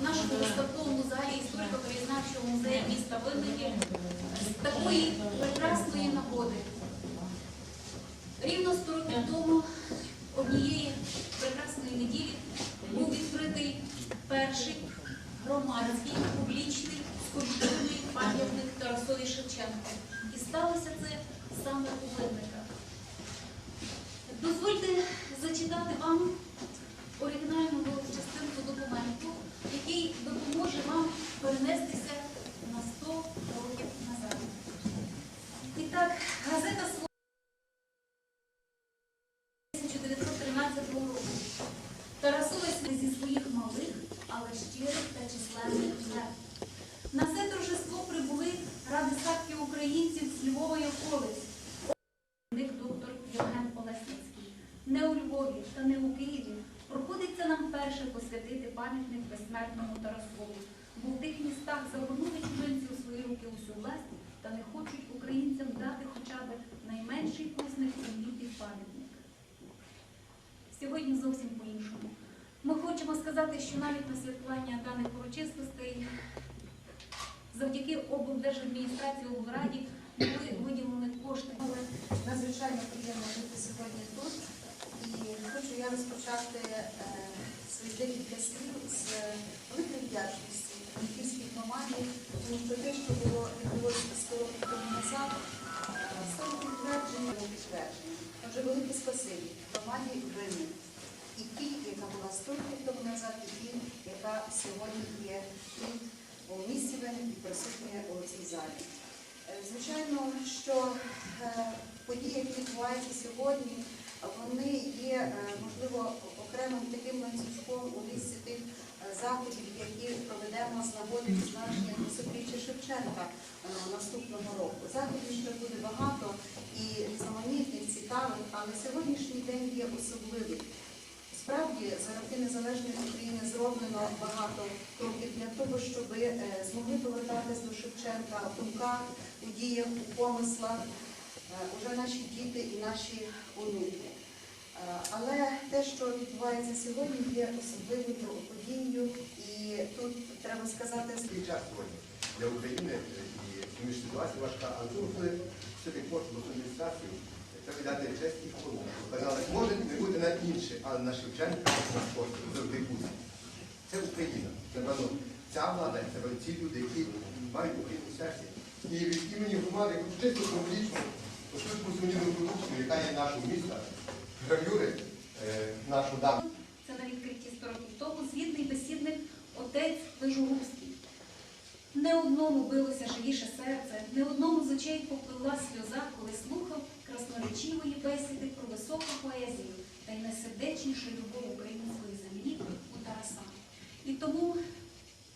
в нашому виставковому залі історико-краєзнавчого музею міста Винники з такої прекрасної нагоди. Рівно 100 років тому однієї прекрасної неділі був відкритий перший громадський публічний скульптурний пам'ятник Тарасові Шевченко. І сталося це саме у Винниках. Дозвольте зачитати вам оригінальну частинку документу, який допоможе вам перенестися на 100 років назад. І так, газета «Свобода» 1913 року. Тарасовець зі своїх малих, але щирих та численних жертв. На це торжество прибули ради садки українців з Львова й околиць. Них доктор Євген Полесницький. Не у Львові та не у Києві проходиться нам посвятити пам'ятник безсмертному Тарасову, бо в тих містах загорнули чужинці у свої руки усю власть та не хочуть українцям дати хоча б найменший кусник землі під пам'ятник. Сьогодні зовсім по-іншому. Ми хочемо сказати, що навіть на святкування даних урочистостей завдяки облдержадміністрації облраді були виділені кошти. Але надзвичайно приємно бути сьогодні тут. І хочу я розпочати е, декілька слів з великої вдячності Франківській громаді, тому що те, що було відбулося 100 років назад, стало підтвердження підтвердження. Отже, велике спасибі громаді Винник. І тій, яка була 100 років тому назад, і тій, яка сьогодні є тут у місті Винник і присутня у цій залі. Е, Звичайно, що е, події, які відбуваються сьогодні, вони є, е, можливо, окремим таким ланцюжком у лісі тих е, заходів, які проведемо з нагоди відзначення 200-річчя Шевченка е, наступного року. Заходів ще буде багато і різноманітних, цікавих, але сьогоднішній день є особливий. Справді, за роки незалежної України зроблено багато кроків для того, щоб е, змогли повертатись до Шевченка в думках, у діях, у помислах уже наші діти і наші онуки. Е, Але те, що відбувається сьогодні, є особливою подією, і тут треба сказати, Такий час сьогодні для України е, і що ситуація важка, але тому коли все-таки кошти адміністрацію, треба дати честь і хвилу. Казали, може не бути на інше, але на Шевченка на кошти завжди буде. Це Україна. Це напевно ця влада, це ці люди, які мають Україну серці. І від імені громади чисто символічно, оскільки сумнівну продукцію, яка є нашого міста, гравюри е, нашу даму. Це на відкритті 100 років тому звітний бесідник отець Вижугурський. Не одному билося живіше серце, не одному з очей попливла сльоза, коли слухав красноречивої бесіди про високу поезію та й найсердечнішу любов української землі у Тараса. І тому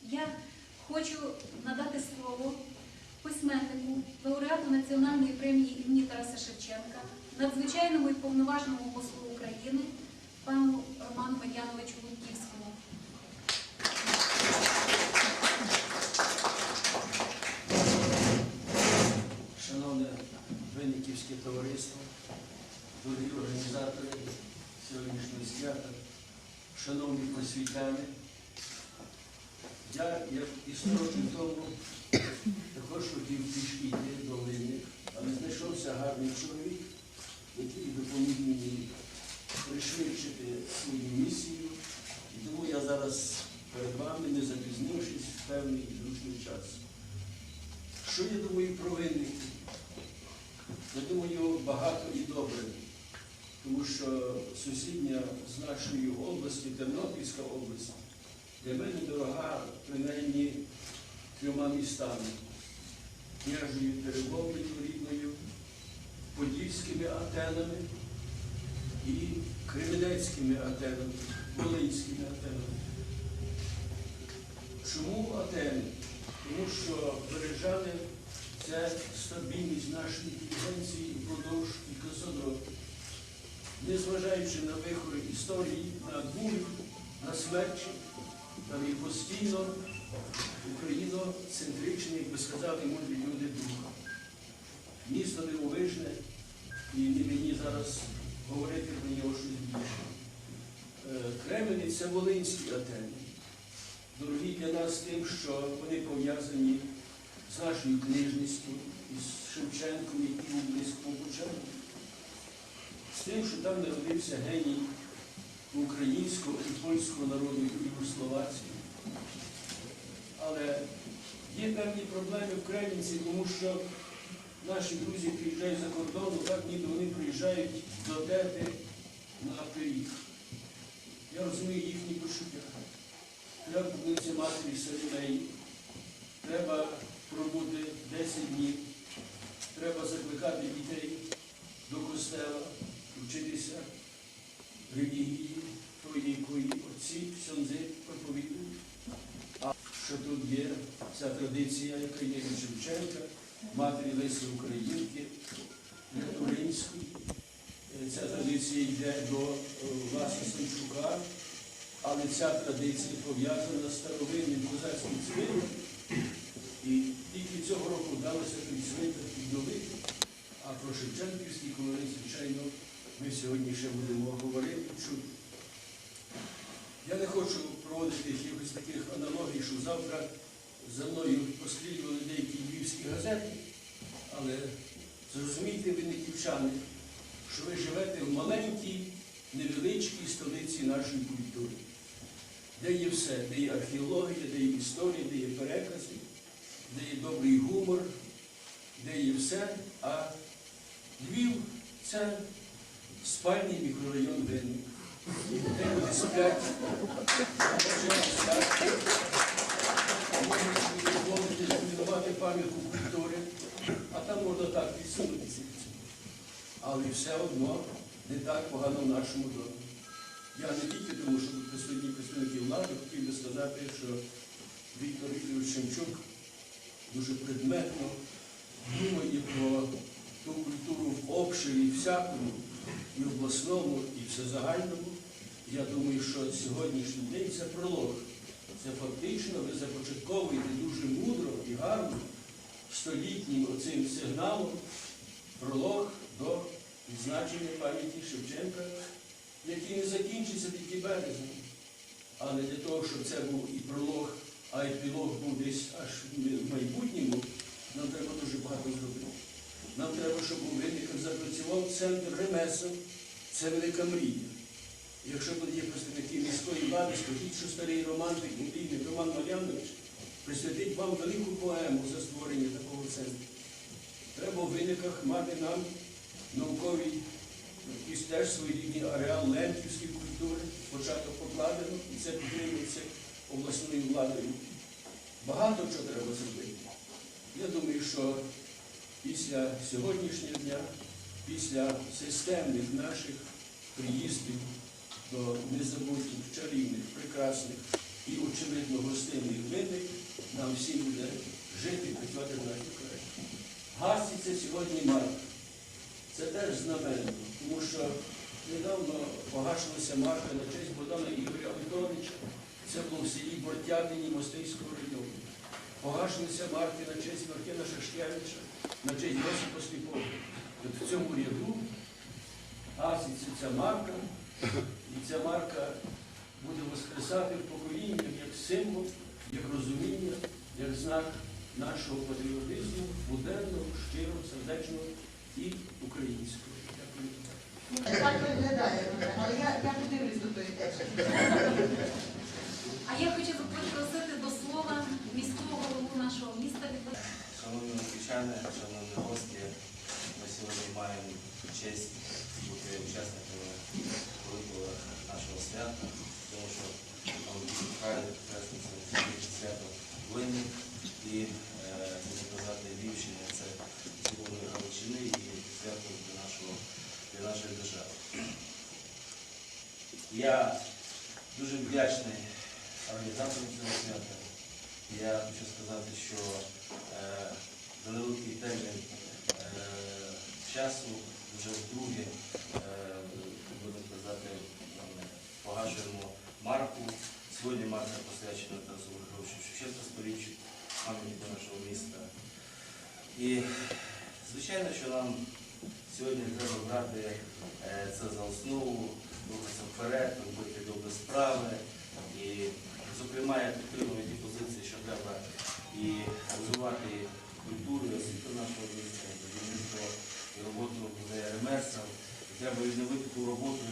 я хочу надати слово письменнику, лауреату Національної премії імені Тараса Шевченка, надзвичайному і повноважному послу України пану Роману Мар'яновичу Лутківському. Шановне Винниківське товариство, дорогі організатори сьогоднішнього свята, шановні просвітяни, я, як і 100 років тому, також хотів пішки йти до Винник, але знайшовся гарний чоловік, який допоміг мені пришвидшити свою місію. І тому я зараз перед вами, не запізнившись в певний зручний час. Що я думаю про винники? Я думаю, багато і добре, тому що сусідня з нашої області, Тернопільська область, для мене дорога принаймні трьома містами. Княжою Теребовлею рідною, Подільськими Атенами і Кременецькими Атенами, Волинськими Атенами. Чому Атени? Тому що бережани це стабільність нашої інтелігенції впродовж кількасот років. Незважаючи на вихори історії, на бурю, на смерчі, там і постійно україноцентричний, як би сказали мудрі люди духа. Місто дивовижне, і мені зараз говорити це Волинські Атени. Дорогі для нас тим, що вони пов'язані з нашою книжністю, із Шевченком, який був близько початку, з тим, що там народився геній українського і польського народу і Словації. Але є певні проблеми в Кремінці, тому що наші друзі приїжджають за кордону, так ніби вони приїжджають до тети на пиріг. Я розумію їхні почуття. Треба побудитися матері Солінеї, треба пробути 10 днів, треба закликати дітей до костела, вчитися релігії, тої, якої отці, ксьонзи проповідують. А що тут є ця традиція, яка є Шевченка, матері Лесі Українки, Туринської. Е, Ця традиція йде до е, Власа Санчука, але ця традиція пов'язана з старовинним козацьким цвинтарем. І тільки цього року вдалося той цвинтар відновити. А про Шевченківський колорит, звичайно, ми сьогодні ще будемо говорити. чути. Я не хочу проводити якихось таких аналогій, що завтра за мною пострілювали деякі львівські газети, але зрозумійте ви, не ківчани, що ви живете в маленькій, невеличкій столиці нашої культури, де є все, де є археологія, де є історія, де є перекази, де є добрий гумор, де є все, а Львів це спальний мікрорайон Винник. Де люди сплять, може сплять. Дозволити зруйнувати пам'ятку культури, а там можна так відсунутися. Але все одно не так погано в нашому домі. Я не тільки тому, що тут присутні представники влади, хотів би сказати, що Віктор Вікторович Шемчук дуже предметно думає про ту культуру в обширі всякому, і обласному, і всезагальному. Я думаю, що сьогоднішній день це пролог. Це фактично ви започатковуєте дуже мудро і гарно столітнім оцим сигналом пролог до відзначення пам'яті Шевченка, який не закінчиться тільки березнем. Але для того, щоб це був і пролог, а епілог був десь аж в майбутньому, нам треба дуже багато зробити. Нам треба, щоб у виниках запрацював центр ремесел. Це велика мрія. Якщо тут є представники міської влади, скажіть, що старий романтик, мрійник Роман Мар'янович присвятить вам велику поему за створення такого центру. Треба в виниках мати нам науковий якийсь теж своєрідний ареал лемківської культури, початок покладено, і це підтримується обласною владою. Багато чого треба зробити. Я думаю, що після сьогоднішнього дня, після системних наших приїздів до незабутніх, чарівних, прекрасних і, очевидно, гостинних винних, нам всім буде жити і працювати в нашій країні. Гаситься сьогодні марка. Теж знаменно, тому що недавно погашилася марка на честь Богдана Ігоря Антоновича. Це було в селі Бортятині Мостейського району. Погашилися марки на честь Мартина Шашкевича, на честь Йосипа Сліпова. От в цьому ряду гаситься ця марка, і ця марка буде воскресати в поколіннях як символ, як розуміння, як знак нашого патріотизму, буденного, щирого, сердечного і українського. Дякую. Так виглядає, але я, я подивлюсь до тої теми. А я хочу запросити до слова міського голову нашого міста Шановні львів'яни, шановні гості, ми сьогодні маємо честь бути учасниками великого нашого свята, тому що хай прекрасне це свято воїнів і е, не казати Львівщини, це сьогодні Галичини і свято для нашого для нашої держави. Я дуже вдячний організаторам цього свята. Я хочу сказати, що е, за невеликий термін е, часу вже вдруге, е, будемо казати, погашуємо марку. Сьогодні марка посвячена Тарасу Григоровичу Шевченка століттю пам'яті нашого міста. І звичайно, що нам сьогодні треба брати е, це за основу, рухатися вперед, робити добрі справи. І, зокрема, я підтримую ті позиції. що треба і розвивати культуру, і освіту нашого міста, і будівництво і роботу з ремесел. Треба відновити ту роботу,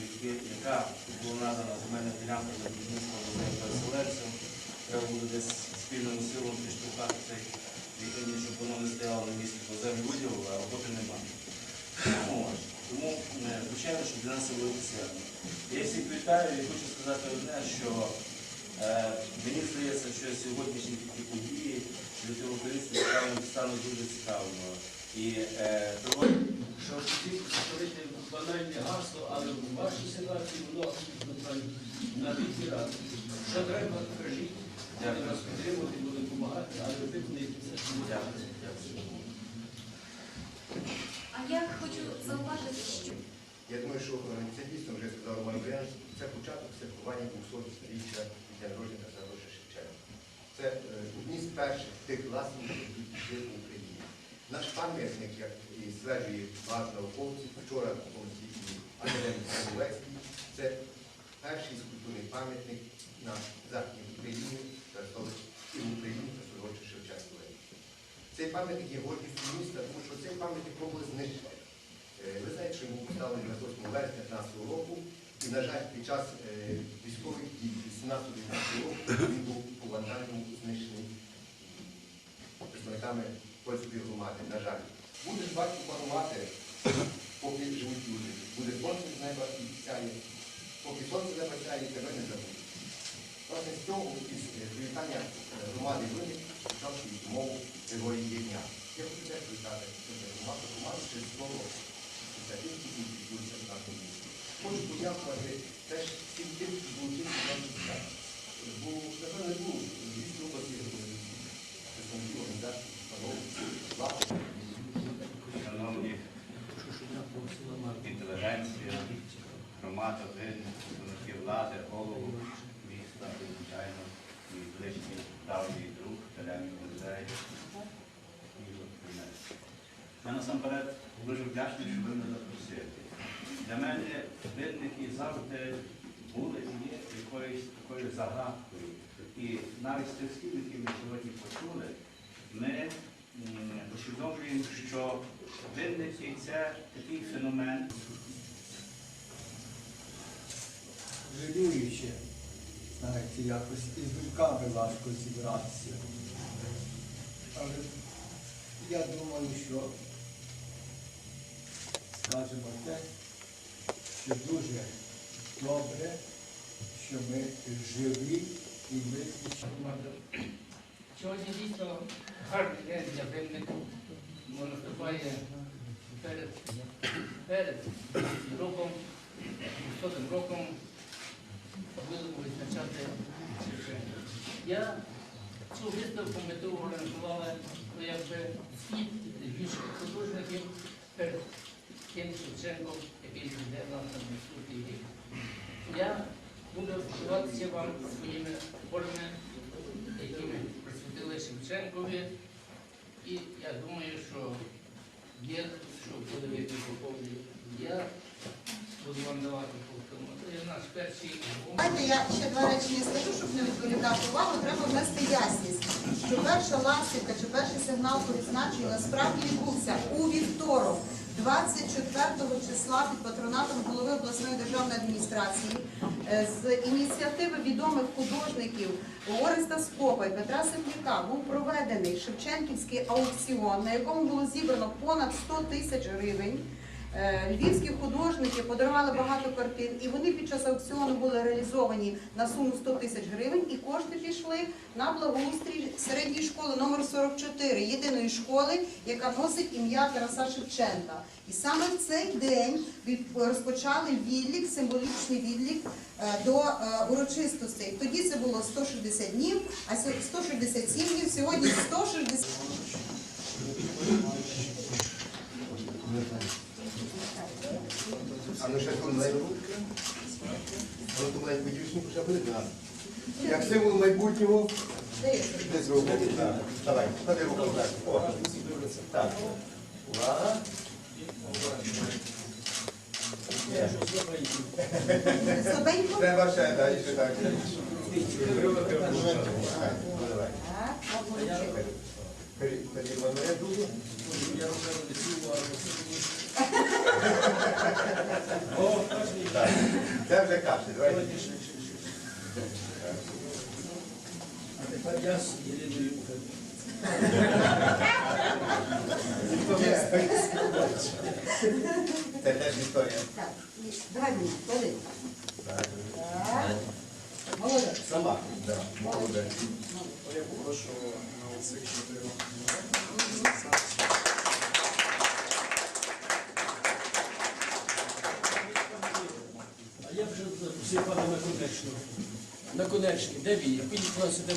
яка була надана земельна ділянка для будівництва музею переселенцям. Треба буде десь спільними силами підштовхати цей вікні, щоб воно не стояло на місці, бо землю виділили, а роботи немає. Ось. Тому, е, звичайно, що для нас це велике свято. Я всіх вітаю і хочу сказати одне, що е, мені здається, що сьогоднішні такі події для цього українського стануть, стануть дуже цікавими. І е, того- Що хотів банальне гасло, але в вашій ситуації воно навіть не раз. Що треба, кажіть, я вас підтримувати, буду допомагати, але ви не. Дякую. А я хочу зауважити, що Я думаю, що це дійсно вже сказав Роман це початок святкування 200-річчя від народження Тараса Шевченка. Це е, одні з перших тих власників, які пішли в Україні. Наш пам'ятник, як і стверджує багато науковців, вчора науковці і академік Соловецький, це перший скульптурний пам'ятник на Західній Україні і в Україні Тараса Григоровича Шевченка. Цей пам'ятник є гордістю міста, тому що цей пам'ятник пробували знищити. Е, Ви знаєте, що йому поставили на 8 вересня 15 року, і, на жаль, під час е, військових дій 18-19 року він був по вандальному знищений представниками польської громади, на жаль. Будеш батько панувати, поки живуть люди. Буде сонце з неба і сяє. Поки сонце з неба тебе не забудуть. Власне, з цього із е, привітання громади виник почавши мову Григорії Єдня. Я хочу теж привітати громаду громаду через слово ініціатив, які в нашому місті. Хочу подякувати теж всім тим, які долучилися до нашого свята. Бо, напевно, не був звісно області представників організації, влади. Шановні інтелігенція, громада, ви, влади, голову міста, звичайно, мій близький давній друг, Телян музей. Я насамперед дуже вдячний, що ви мене запросили. Для мене винники завжди були і є якоюсь такою загадкою. І навіть з тих слів, які ми сьогодні почули, ми усвідомлюємо, що винники це такий феномен, Жалююче, знаєте, якось із думками важко зібратися. Але я думаю, що скажемо те, що дуже добре, що ми живі і ми Сьогодні дійсно гарний день для винників. Воно наступає перед, перед роком, сотим роком будемо визначати. Я цю виставку мету організувала ну, якби схід більших художників перед тим Шевченком, який прийде в на наступний. Я буду вшиватися вам своїми формами, які ми присвятили Шевченкові. І я думаю, що є, що буде поповні. Я буду вам давати повторно. Це наш перший. Давайте я ще два речення скажу, щоб не відволікати увагу. Треба внести ясність, що перша ластівка чи перший сигнал по насправді відбувся у вівторок, 24 числа під патронатом голови обласної державної адміністрації е, з ініціативи відомих художників Ореста Скопа і Петра Семпляка був проведений Шевченківський аукціон, на якому було зібрано понад 100 тисяч гривень. Е, Львівські художники подарували багато картин, і вони під час аукціону були реалізовані на суму 100 тисяч гривень, і кошти пішли на благоустрій середньої школи номер 44, єдиної школи, яка носить ім'я Тараса Шевченка. І саме в цей день розпочали відлік, символічний відлік е, до е, урочистостей. Тоді це було 160 днів, а сьо- 167 днів, сьогодні 160. А маленьку. Ну, дівчинку вже буде нас. Як символ майбутнього, десь. Так. Давай, клади руку так. Так. Увага. Треба ще, так, ще так. Давай. Це вже кашель. Давайте. А тепер я з Єліною Це теж історія. Так, давай мені, клади. Так. Молодець. Сама. Да. Молодець. Я попрошу на оцих чотирьох. А я вже всі пана наконечного. Наконечний, де він? Підіть нас сюди.